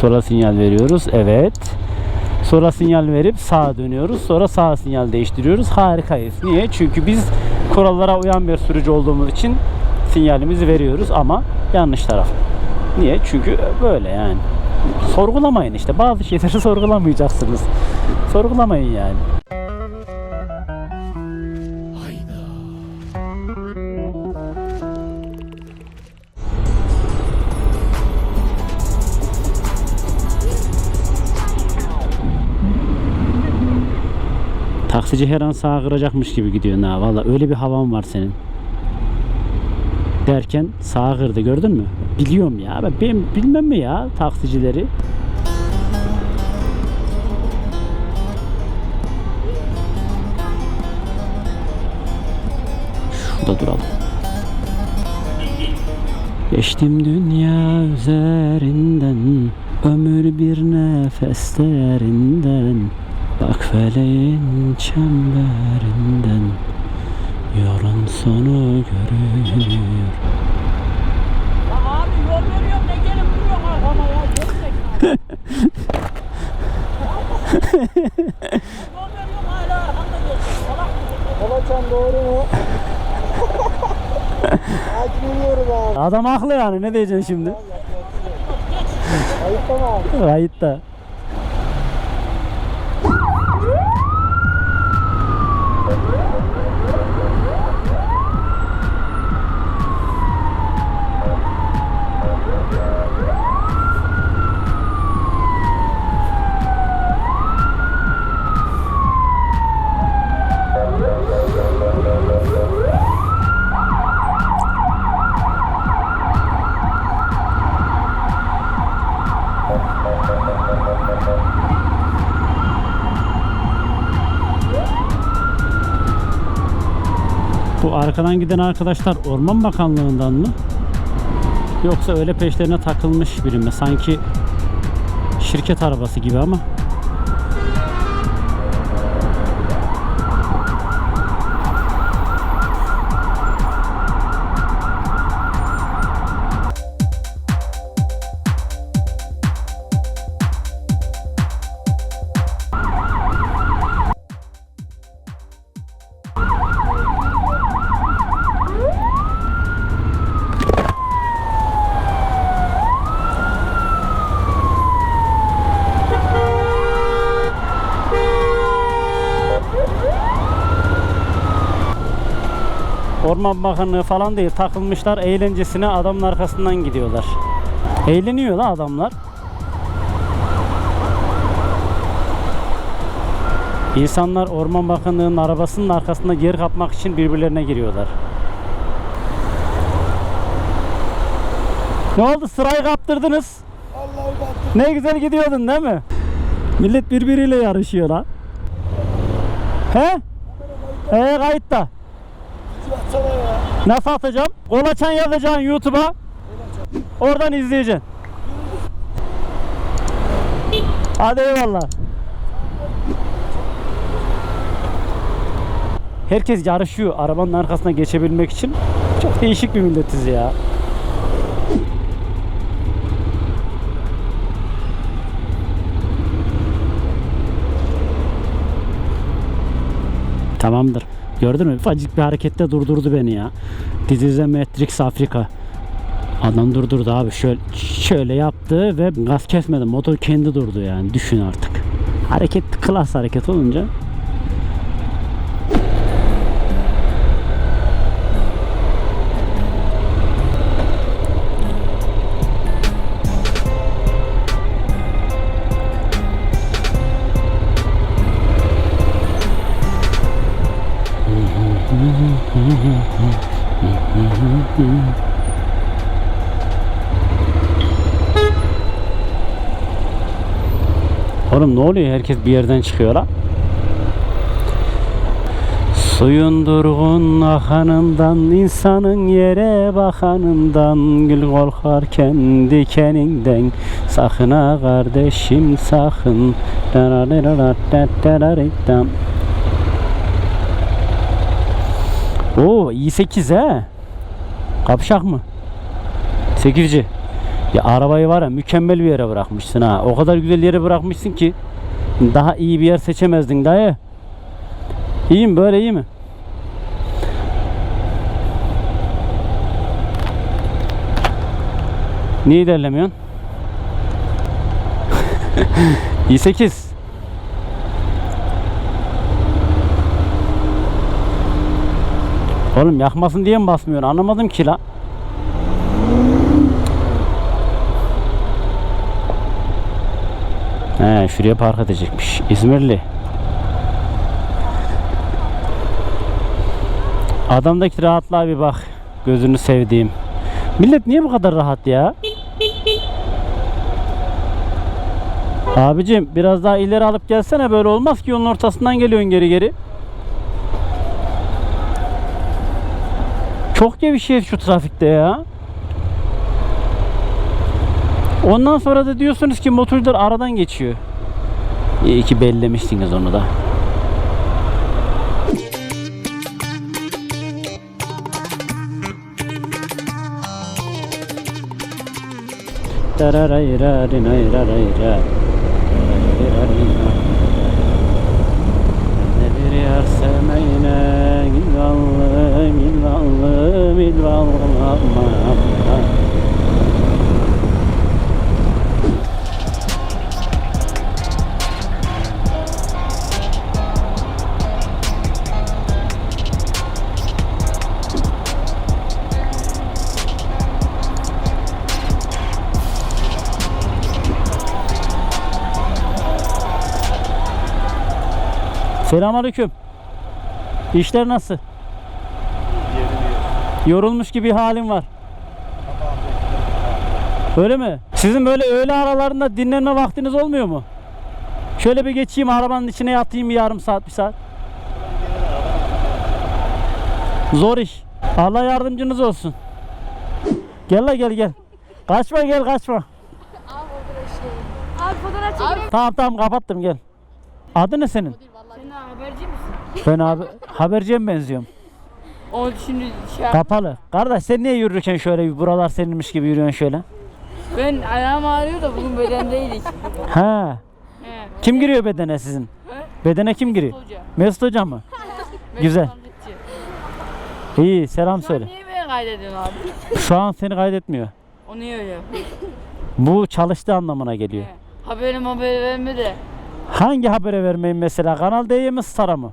Sola sinyal veriyoruz. Evet. Sola sinyal verip sağa dönüyoruz. Sonra sağ sinyal değiştiriyoruz. Harikayız. Niye? Çünkü biz kurallara uyan bir sürücü olduğumuz için sinyalimizi veriyoruz ama yanlış taraf. Niye? Çünkü böyle yani. Sorgulamayın işte. Bazı şeyleri sorgulamayacaksınız. Sorgulamayın yani. Taksici her an sağa kıracakmış gibi gidiyor ha. Valla öyle bir havan var senin. Derken sağa kırdı gördün mü? Biliyorum ya. Ben, bilmem mi ya taksicileri? Şurada duralım. Geçtim dünya üzerinden Ömür bir nefes derinden Bak feleğin çemberinden Yarın sonu görünüyor Abi yol veriyorum ne gelip duruyorsun arkama ya. Yol veriyorum hala. Salak doğru mu? Biliyorum abi. Adam haklı yani ne diyeceksin şimdi? Ayıp mı abi? Kayıtta. Bu arkadan giden arkadaşlar Orman Bakanlığı'ndan mı? Yoksa öyle peşlerine takılmış biri mi? Sanki şirket arabası gibi ama. Orman Bakanlığı falan değil takılmışlar eğlencesine adamın arkasından gidiyorlar. Eğleniyor la adamlar. İnsanlar Orman Bakanlığı'nın arabasının arkasında yer kapmak için birbirlerine giriyorlar. Ne oldu sırayı kaptırdınız? Ne güzel gidiyordun değil mi? Millet birbiriyle yarışıyor lan. He? He kayıtta. Nasıl atacağım? Kolaçan yazacaksın YouTube'a. Oradan izleyeceksin. Hadi eyvallah. Herkes yarışıyor arabanın arkasına geçebilmek için. Çok değişik bir milletiz ya. Tamamdır. Gördün mü? Ufacık bir harekette durdurdu beni ya. Dizide Matrix Afrika. Adam durdurdu abi. Şöyle, şöyle yaptı ve gaz kesmedi. Motor kendi durdu yani. Düşün artık. Hareket klas hareket olunca Oğlum ne oluyor? Herkes bir yerden çıkıyor lan. Suyun durgun akanından, insanın yere bakanından Gül korkarken dikeninden Sakın ha kardeşim sakın Oo i8 he Kapşak mı? 8'ci Ya arabayı var ya mükemmel bir yere bırakmışsın ha. O kadar güzel yere bırakmışsın ki daha iyi bir yer seçemezdin dayı. İyi mi böyle iyi mi? Niye ilerlemiyorsun? İyi 8. Oğlum yakmasın diye mi basmıyorsun? Anlamadım ki la. He şuraya park edecekmiş. İzmirli. Adamdaki rahatlığa bir bak. Gözünü sevdiğim. Millet niye bu kadar rahat ya? Abicim biraz daha ileri alıp gelsene böyle olmaz ki yolun ortasından geliyorsun geri geri. Çok gevşeyiz şu trafikte ya. Ondan sonra da diyorsunuz ki motorcular aradan geçiyor. İyi ki bellemişsiniz onu da. Dararayrarinayrayrayra. Nedir yar Selamünaleyküm. İşler nasıl? Yorulmuş gibi halim var. Öyle mi? Sizin böyle öğle aralarında dinlenme vaktiniz olmuyor mu? Şöyle bir geçeyim arabanın içine yatayım bir yarım saat bir saat. Zor iş. Allah yardımcınız olsun. Gel la gel gel. Kaçma gel kaçma. Abi fotoğraf çekelim. Tamam tamam kapattım gel. Adı ne senin? Sen haberci misin? Ben abi haberciye mi benziyorum? O şimdi şey Kapalı. Kardeş sen niye yürürken şöyle bir buralar seninmiş gibi yürüyorsun şöyle? Ben ayağım ağrıyor da bugün bedendeydik. Ha. He. Kim giriyor bedene sizin? Bedene kim giriyor? Hoca. Mesut Hoca mı? Güzel. İyi selam söyle. niye beni kaydediyorsun abi? Şu an seni kaydetmiyor. O niye öyle yapıyor? Bu çalıştığı anlamına geliyor. Haberim haberi verme de. Hangi habere vermeyin mesela? Kanal D'ye mi Star'a mı?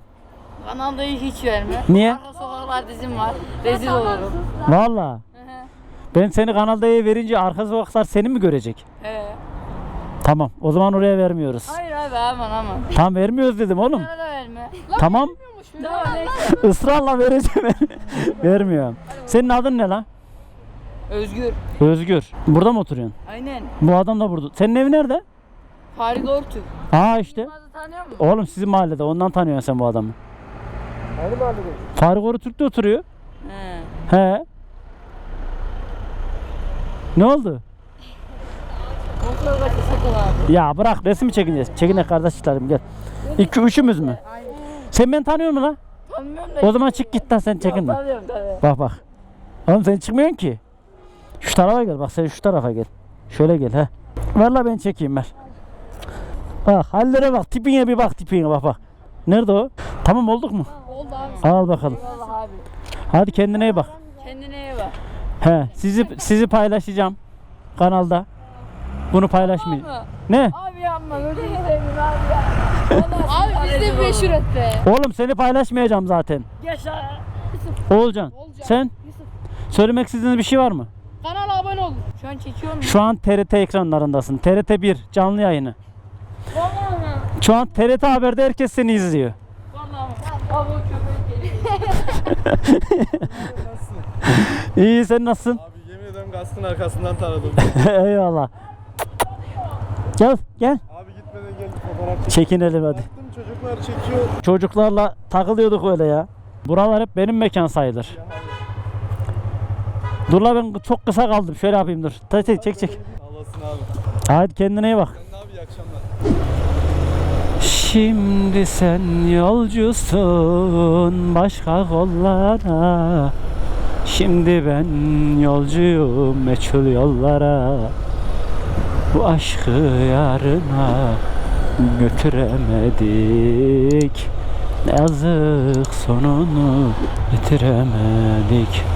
Kanalda hiç verme. Niye? Arka sokaklar dizim var. Rezil olurum. Valla. Ben seni Kanal D'ye verince arka sokaklar seni mi görecek? He. Tamam. O zaman oraya vermiyoruz. Hayır abi aman aman. Tam vermiyoruz dedim oğlum. Bana da verme. Tamam. Tamam neyse. Israrla vereceğim. Vermiyorum. Senin adın ne lan? Özgür. Özgür. Burada mı oturuyorsun? Aynen. Bu adam da burada. Senin evi nerede? Farid Ortuk. Aa işte. Bazı tanıyor musun? Oğlum sizin mahallede. Ondan tanıyorsun sen bu adamı. Aynı mahallede. Faruk Oru Türk'te oturuyor. He. He. Ne oldu? Kontrol kaçı sakın abi. Ya bırak resim çekineceğiz. Çekin kardeşlerim gel. İki üçümüz mü? Sen beni tanıyor musun lan? Tanımıyorum da. O zaman çık git lan sen çekinme. Tanıyorum tanıyorum. Bak bak. Oğlum sen çıkmıyorsun ki. Şu tarafa gel bak sen şu tarafa gel. Şöyle gel he. Ver la ben çekeyim ver. Bak hallere bak tipine bir bak tipine bak bak. Nerede o? Tamam olduk mu? Oldu abi. Al bakalım. Eyvallah abi. Hadi kendine iyi bak. Kendine iyi bak. He sizi sizi paylaşacağım kanalda. Bunu paylaşmayayım. Abi, Ne? abi yapma. Gözünü seveyim abi ya. Vallahi Abi biz de rezil meşhur et be. Oğlum seni paylaşmayacağım zaten. Geç lan. Oğulcan. Sen? Söylemek istediğiniz bir şey var mı? Kanala abone olun. Şu an çekiyor mu? Şu an TRT ekranlarındasın. TRT 1 canlı yayını. Şu an TRT Haber'de herkes seni izliyor. İyi sen nasılsın? Abi yemin ederim gazetenin arkasından tanıdım. Eyvallah. Gel gel. Abi gitmeden gelip fotoğraf çektim. Çekinelim hadi. Çocuklar çekiyor. Çocuklarla takılıyorduk öyle ya. Buralar hep benim mekan sayılır. Dur la ben çok kısa kaldım. Şöyle yapayım dur. Çek çek çek. çek. Alasın abi. Hadi kendine iyi bak. Sen abi iyi akşamlar. Şimdi sen yolcusun başka kollara. Şimdi ben yolcuyum meçhul yollara. Bu aşkı yarına götüremedik. Yazık sonunu bitiremedik